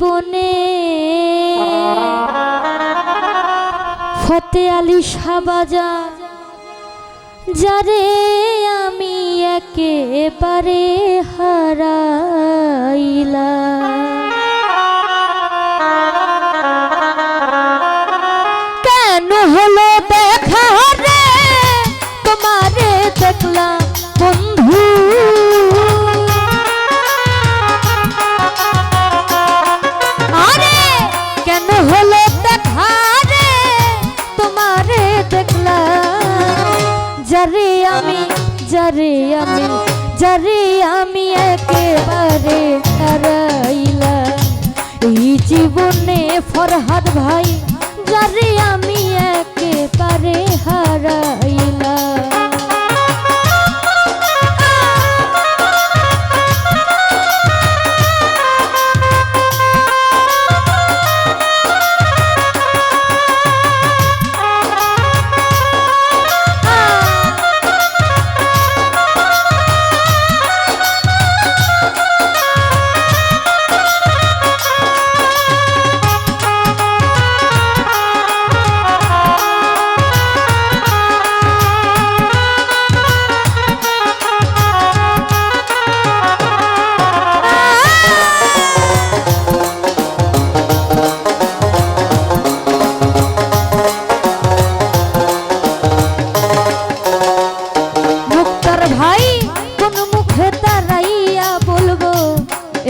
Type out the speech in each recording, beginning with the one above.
বনে। ফতে আলী সাবাজা যারে আমি একেবারে হারাইলা যারে আমি যারে আমি একেবারে হারাইলাম। এই জীবনে ফরহাদ ভাই যারে আমি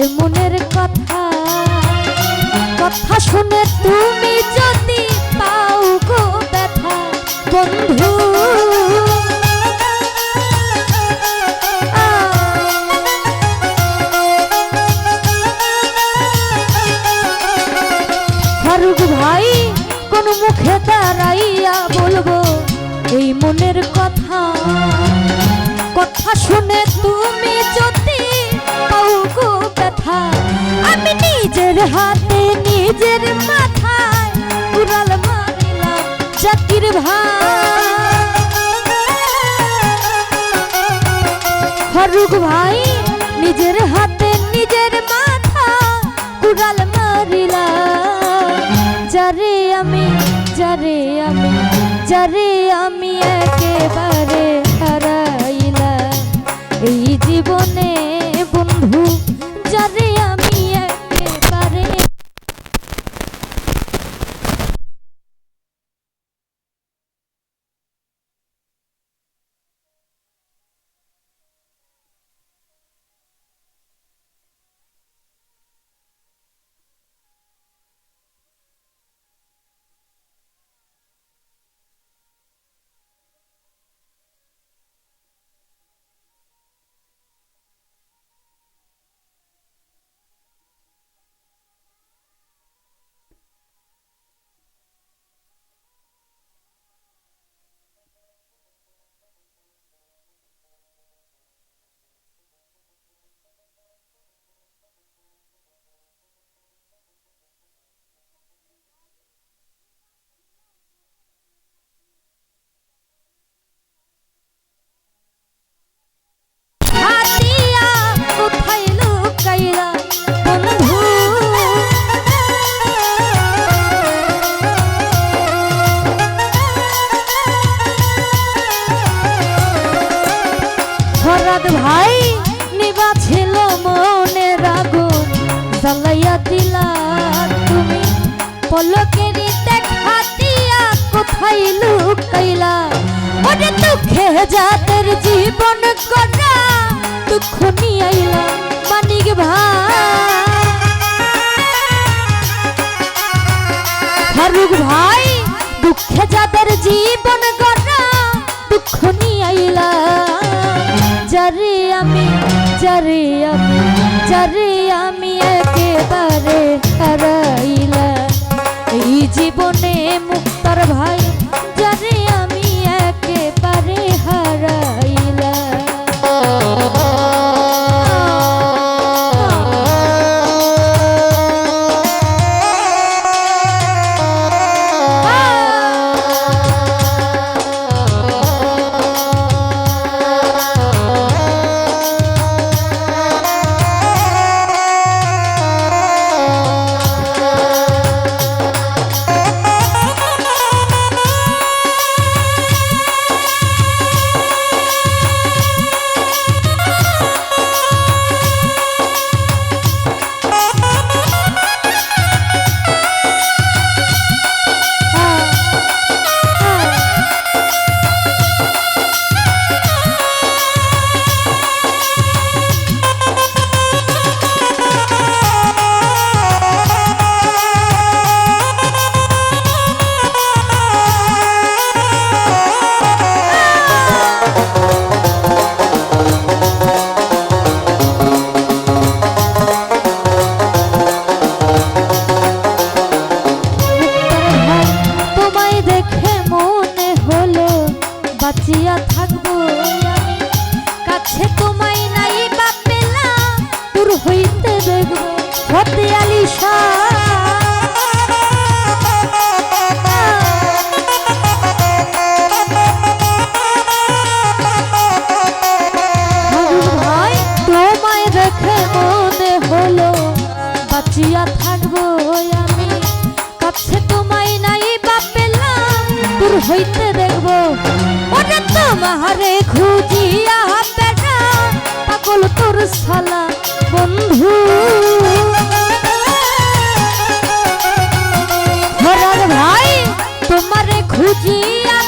এ মনের কথা কথা শুনে তুমি যদি পাও গো ব্যথা, বন্ধু। ফারুক ভাই, কোন মুখে দাঁড়াইয়া বলব, এই মনের কথা কথা শুনে তুমি যদি পাও গো ব্যথা আমি নিজের হাতে, নিজের মাথায় উড়াল মারিলাম জাকির ভাই। ফারুক ভাই, নিজের হাতে, নিজের মাথা কুড়াল মারিলাম যারে আমি যারে আমি যারে আমি একেবারে হারাইলাম। এই জীবনে দিলা তুমি পলকেরই দেখা দিয়া কোথায় লুকাইলা? ওরে দুঃখে যাদের জীবন করা দুঃখ নিয়ে আইলা মানিক ভাই। ফারুক ভাই, দুঃখে যাদের জীবন গড়া দুঃখ নিয়ে আইলা যারে আমি যারে আমি, যারে হারাইলা এই জীবনে মুক্তার ভাই যারে কান্দে দেখব ভর্তি আলিশা। নাই হইতে দেখব। ওরে তোমারে খুঁজিয়া পেরা পাগল তোর সালা বন্ধু। ধরার ভাই, তোমারে খুঁজিয়া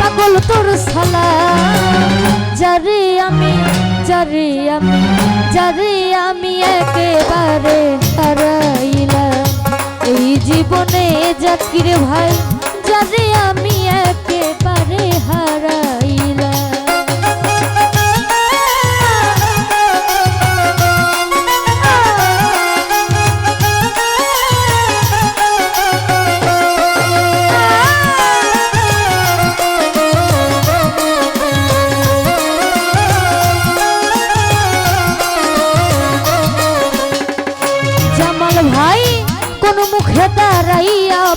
পাগল তোর সালা যারে আমি যারে আমি যারে আমি একেবারে হারাইলাম। এই জীবনে জাকির ভাই, যারে আমি একেবারে হারাইলাম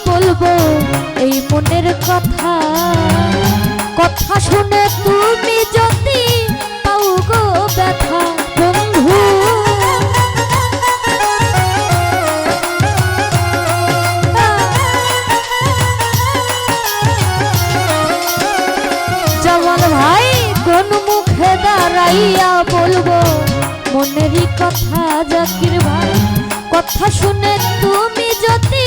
বলব, এই মনের কথা। কথা শুনে তুমি যদি পাও গো ব্যথা, বন্ধু। জামাল ভাই, কোন মুখে দাঁড়াইয়া বলব, মনেরই কথা জাকির ভাই। কথা শুনে তুমি যদি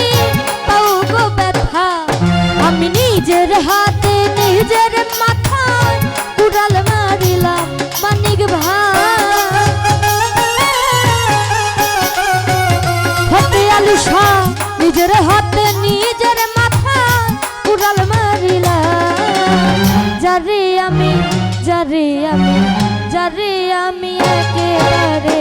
আমি নিজের হাতে, নিজের মাথায় কুড়াল মারিলাম মানিক ভাই। আলু শাহ নিজের হাতে, নিজের মাথা কুড়াল মারিলাম। যারে আমি যারে আমি যারে আমি একেবারে